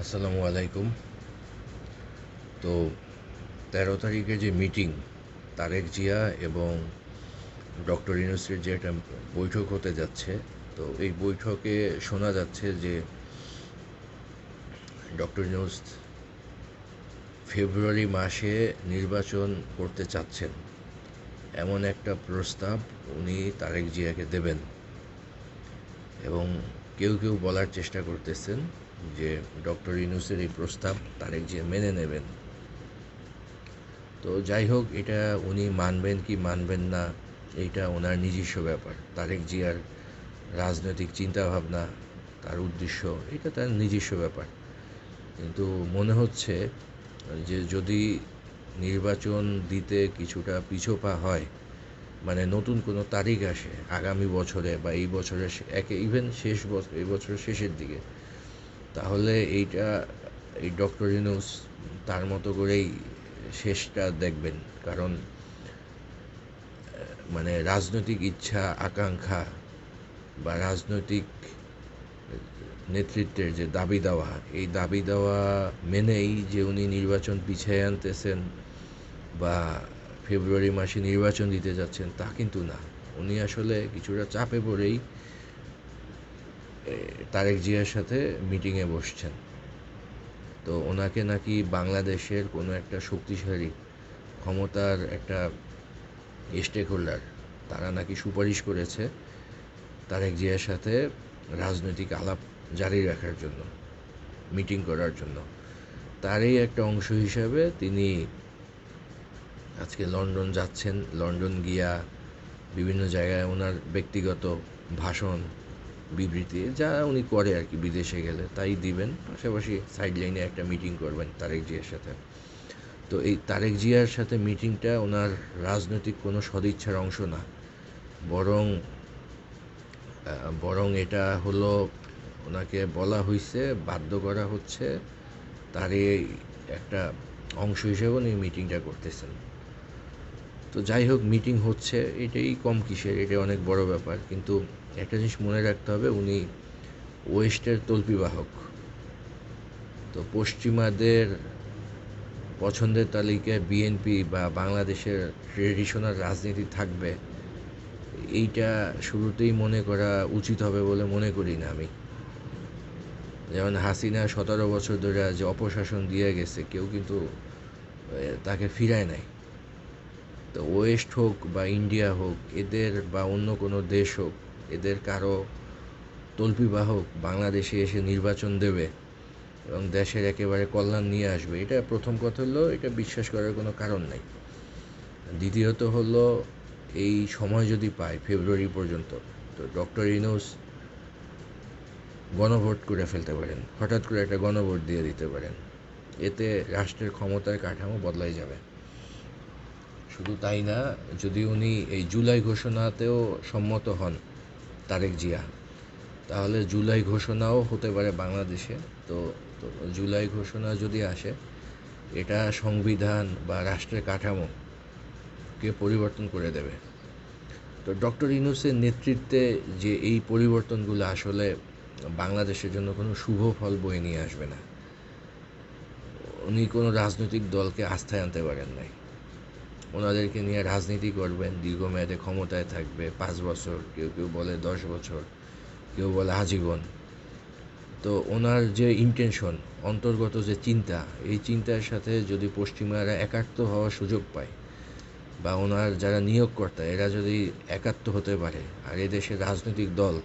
আসসালামু আলাইকুম। তো তেরো তারিখে যে মিটিং, তারেক জিয়া এবং ডক্টর ইউনুসের যে একটা বৈঠক হতে যাচ্ছে, তো এই বৈঠকে শোনা যাচ্ছে যে ডক্টর ইউনুস ফেব্রুয়ারি মাসে নির্বাচন করতে চাচ্ছেন। এমন একটা প্রস্তাব উনি তারেক জিয়াকে দেবেন এবং কেউ কেউ বলার চেষ্টা করতেছেন। যে ডক্টর ইনুসের এই প্রস্তাব তারেক জিয়া মেনে নেবেন। তো যাই হোক, এটা উনি মানবেন কি মানবেন না, এইটা ওনার নিজস্ব ব্যাপার। তারেক জিয়ার রাজনৈতিক চিন্তাভাবনা, তার উদ্দেশ্য, এটা তার নিজস্ব ব্যাপার। কিন্তু মনে হচ্ছে যে যদি নির্বাচন দিতে কিছুটা পিছোপা হয় মানে নতুন কোনো তারিখ আসে আগামী বছরে বা এই বছরের একে ইভেন শেষ বছর এই বছরের শেষের দিকে তাহলে এইটা, এই ডক্টর ইউনুস তার মতো করেই শেষটা দেখবেন। কারণ মানে রাজনৈতিক ইচ্ছা, আকাঙ্ক্ষা বা রাজনৈতিক নেতৃত্বের যে দাবি দেওয়া, এই দাবি দেওয়া মেনেই যে উনি নির্বাচন পিছিয়ে আনতেছেন বা ফেব্রুয়ারি মাসে নির্বাচন দিতে যাচ্ছেন তা কিন্তু না। উনি আসলে কিছুটা চাপে পড়েই তারেক জিয়ার সাথে মিটিংয়ে বসছেন। তো ওনাকে নাকি বাংলাদেশের কোনো একটা শক্তিশালী ক্ষমতার একটা স্টেক হোল্ডার তারা নাকি সুপারিশ করেছে তারেক জিয়ার সাথে রাজনৈতিক আলাপ জারি রাখার জন্য মিটিং করার জন্য। তারই একটা অংশ হিসাবে তিনি আজকে লন্ডন যাচ্ছেন। লন্ডন গিয়া বিভিন্ন জায়গায় ওনার ব্যক্তিগত ভাষণ বিবৃতি, যা উনি করে আর কি, বিদেশে গেলে, তাই দিবেন। পাশাপাশি সাইড লাইনে একটা মিটিং করবেন তারেক জিয়ার সাথে। তো এই তারেক জিয়ার সাথে মিটিংটা ওনার রাজনৈতিক কোনো সদিচ্ছার অংশ না। বরং বরং এটা হলো, ওনাকে বলা হয়েছে বাধ্য করা হচ্ছে তার এই একটা অংশ হিসেবে উনি মিটিংটা করতেছেন। তো যাই হোক মিটিং হচ্ছে, এটাই কম কিসের এটা অনেক বড় ব্যাপার। কিন্তু একটা জিনিস মনে রাখতে হবে, উনি ওয়েস্টের তল্পিবাহক। তো পশ্চিমাদের পছন্দের তালিকায় বিএনপি বা বাংলাদেশের ট্রেডিশনাল রাজনীতি থাকবে, এইটা শুরুতেই মনে করা উচিত হবে বলে মনে করি না আমি। যেমন হাসিনা সতেরো বছর ধরে যে অপশাসন দিয়ে গেছে, কেউ কিন্তু তাকে ফিরায় নাই। তো ওয়েস্ট হোক বা ইন্ডিয়া হোক, এদের বা অন্য কোনো দেশ হোক এদের কারও তল্পিবাহক বাংলাদেশে এসে নির্বাচন দেবে এবং দেশের একেবারে কল্যাণ নিয়ে আসবে, এটা প্রথম কথা হলো, এটা বিশ্বাস করার কোনো কারণ নাই। দ্বিতীয়ত হলো, এই সময় যদি পায়, ফেব্রুয়ারি পর্যন্ত, তো ডক্টর ইনোস গণভোট করে ফেলতে পারেন, হঠাৎ করে একটা গণভোট দিয়ে দিতে পারেন, এতে রাষ্ট্রের ক্ষমতার কাঠামো বদলাই যাবে। শুধু তাই না, যদি উনি এই জুলাই ঘোষণাতেও সম্মত হন তারেক জিয়া। তাহলে জুলাই ঘোষণাও হতে পারে বাংলাদেশে। তো তো জুলাই ঘোষণা যদি আসে, এটা সংবিধান বা রাষ্ট্রের কাঠামোকে পরিবর্তন করে দেবে। তো ডক্টর ইনুসের নেতৃত্বে যে এই পরিবর্তনগুলো আসলে বাংলাদেশের জন্য কোনো শুভ ফল বয়ে নিয়ে আসবে না। উনি কোনো রাজনৈতিক দলকে আস্থায় আনতে পারেন নাই। ওনাদেরকে নিয়ে রাজনীতি করবেন, দীর্ঘমেয়াদে ক্ষমতায় থাকবে, পাঁচ বছর, কেউ কেউ বলে দশ বছর, কেউ বলে আজীবন। তো ওনার যে ইন্টেনশন অন্তর্গত যে চিন্তা, এই চিন্তার সাথে যদি পশ্চিমারা একাত্ম হওয়ার সুযোগ পায়, বা ওনার যারা নিয়োগকর্তা, এরা যদি একাত্ম হতে পারে, আর এদেশের রাজনৈতিক দল,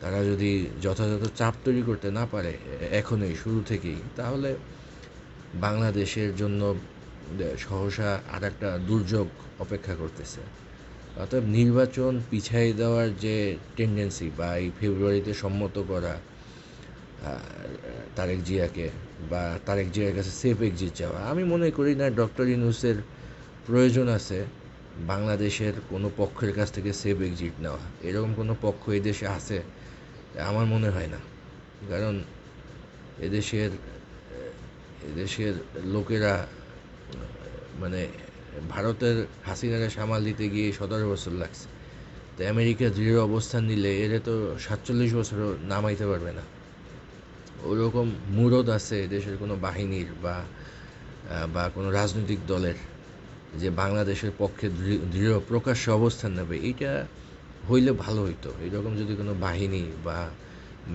তারা যদি যথাযথ চাপ তৈরি করতে না পারে এখনই, শুরু থেকেই, তাহলে বাংলাদেশের জন্য সহসা আর একটা দুর্যোগ অপেক্ষা করতেছে। অতএব নির্বাচন পিছাই দেওয়ার যে টেন্ডেন্সি বা এই ফেব্রুয়ারিতে সম্মত করা তারেক জিয়াকে বা তারেক জিয়ার কাছে সেফ এক্সিট যাওয়া আমি মনে করি না ডক্টর ইউনুসের প্রয়োজন আছে বাংলাদেশের কোনো পক্ষের কাছ থেকে সেফ এক্সিট নেওয়া। এরকম কোনো পক্ষ এদেশে আছে, আমার মনে হয় না। কারণ এদেশের এদেশের লোকেরা মানে ভারতের হাসিনারা সামাল দিতে গিয়ে সতেরো বছর লাগছে। তো আমেরিকা দৃঢ় অবস্থান নিলে এরা তো সাতচল্লিশ বছরও নামাইতে পারবে না। ওরকম মুরদ আছে দেশের কোনো বাহিনীর বা বা কোনো রাজনৈতিক দলের যে বাংলাদেশের পক্ষে দৃঢ় প্রকাশ্য অবস্থান নেবে, এইটা হইলে ভালো হইতো। এরকম যদি কোনো বাহিনী বা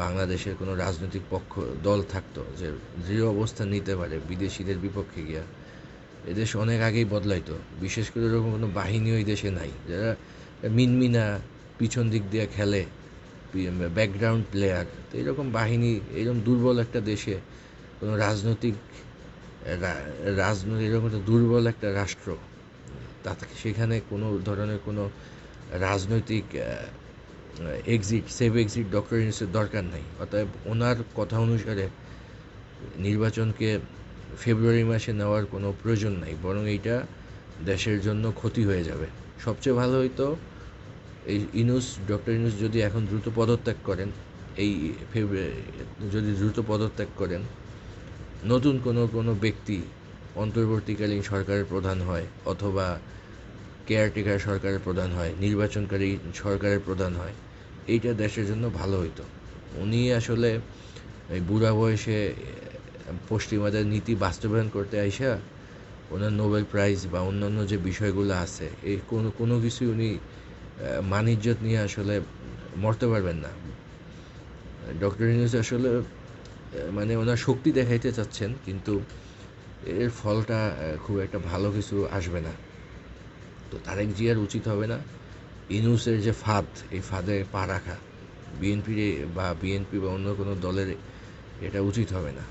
বাংলাদেশের কোনো রাজনৈতিক পক্ষ, দল থাকতো যে দৃঢ় অবস্থান নিতে পারে বিদেশিদের বিপক্ষে গিয়া এদেশ অনেক আগেই বদলাইতো। বিশেষ করে এরকম কোনো বাহিনী ওই দেশে নাই। যারা মিনমিনা পিছন দিক দিয়ে খেলে ব্যাকগ্রাউন্ড প্লেয়ার তো এরকম বাহিনী, এরকম দুর্বল একটা দেশে কোনো রাজনৈতিক রাজনৈতিক এরকম একটা দুর্বল একটা রাষ্ট্র তাতে সেখানে কোনো ধরনের কোনো রাজনৈতিক এক্সিট সেভ এক্সিট ডক্টর দরকার নাই। অতএব ওনার কথা অনুসারে নির্বাচনকে ফেব্রুয়ারি মাসে নেওয়ার কোনো প্রয়োজন নাই, বরং এইটা দেশের জন্য ক্ষতি হয়ে যাবে। সবচেয়ে ভালো হইতো, এই ইনুস, ডক্টর ইনুস যদি এখন দ্রুত পদত্যাগ করেন, এই ফেব্রুয়ারি, যদি দ্রুত পদত্যাগ করেন, নতুন কোনো কোনো ব্যক্তি অন্তর্বর্তীকালীন সরকারের প্রধান হয়, অথবা কেয়ারটেকার সরকারের প্রধান হয়, নির্বাচনকারী সরকারের প্রধান হয়, এইটা দেশের জন্য ভালো হইতো। উনি আসলে এই বুড়া বয়সে পশ্চিমাদের নীতি বাস্তবায়ন করতে আইসা ওনার নোবেল প্রাইজ বা অন্যান্য যে বিষয়গুলো আছে এই কোনো কোনো কিছুই উনি মানিজ্যত নিয়ে আসলে মরতে পারবেন না। ডক্টর ইউনুস আসলে মানে ওনার শক্তি দেখাইতে চাচ্ছেন, কিন্তু এর ফলটা খুব একটা ভালো কিছু আসবে না। তো তারেক জিয়ার উচিত হবে না ইনুসের যে ফাঁদ, এই ফাঁদে পা রাখা। বিএনপির বা বিএনপি বা অন্য কোনো দলের এটা উচিত হবে না।